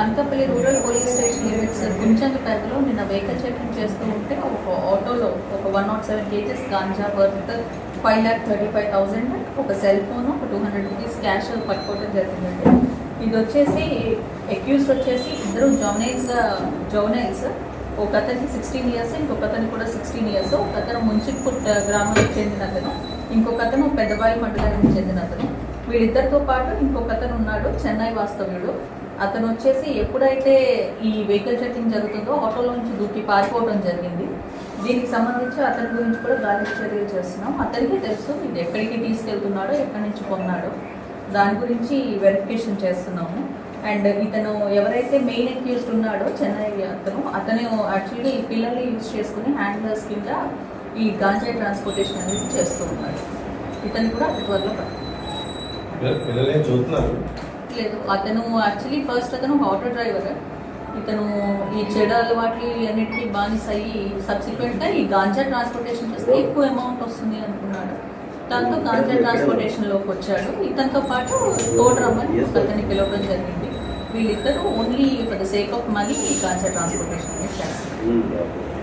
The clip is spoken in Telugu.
Anakapalli rural police station limits గుంచంగపేటలో నిన్న వెహికల్ చెకింగ్ చేస్తూ ఉంటే ఒక ఆటోలో ఒక one nought seven kgs ganja worth five lakh thirty five thousand ఒక సెల్ ఫోన్ ఒక టూ హండ్రెడ్ రూపీస్ క్యాష్ పట్టుకోవడం జరిగిందండి. ఇది వచ్చేసి అక్యూస్ వచ్చేసి ఇద్దరు జౌనైల్స్ జౌనైల్స్ ఒక అతనికి సిక్స్టీన్ ఇయర్స్ ఇంకొక అతనికి కూడా సిక్స్టీన్ ఇయర్స్ ఒక అతను ముంచిపుట్ గ్రామానికి చెందిన అతను ఇంకొక అతను పెద్దబాయి మండలానికి చెందిన అతను. వీళ్ళిద్దరితో పాటు ఇంకొక అతను చెన్నై వాస్తవ్యుడు. అతను వచ్చేసి ఎప్పుడైతే ఈ వెహికల్ చెకింగ్ జరుగుతుందో ఆటోలో నుంచి దూకి పారిపోవడం జరిగింది. దీనికి సంబంధించి అతని గురించి కూడా గాలింపు చర్యలు చేస్తున్నాం. అతనికి తెలుసు ఇది ఎక్కడికి తీసుకెళ్తున్నాడో ఎక్కడి నుంచి కొన్నాడో. దాని గురించి వెరిఫికేషన్ చేస్తున్నాము. అండ్ ఇతను ఎవరైతే మెయిన్ అక్యూస్డ్ ఉన్నాడో చెన్నై అతను అతను యాక్చువల్లీ పిల్లల్ని యూజ్ చేసుకుని హ్యాండ్లర్స్ కింద ఈ గాంజా ట్రాన్స్పోర్టేషన్ అనేది చేస్తూ ఉన్నాడు. ఇతను కూడా అతి త్వరలో చూస్తున్నారు. లేదు. అతను యాక్చువల్లీ ఫస్ట్ అతను ఆటో డ్రైవర్ ఇతను ఈ చెడు అలవాట్లు అన్నిటికీ బానిస అయ్యి సబ్సిక్వెంట్గా ఈ గాంజా ట్రాన్స్పోర్టేషన్ చేస్తే ఎక్కువ అమౌంట్ వస్తుంది అనుకున్నాడు. దాంతో గాంజా ట్రాన్స్పోర్టేషన్లోకి వచ్చాడు. ఇతనితో పాటు తోడు రమ్మని ఒక అతన్ని పిలవడం జరిగింది. వీళ్ళిద్దరూ only for the sake of money ఈ గాంజా ట్రాన్స్పోర్టేషన్ చేస్తారు. Hmm.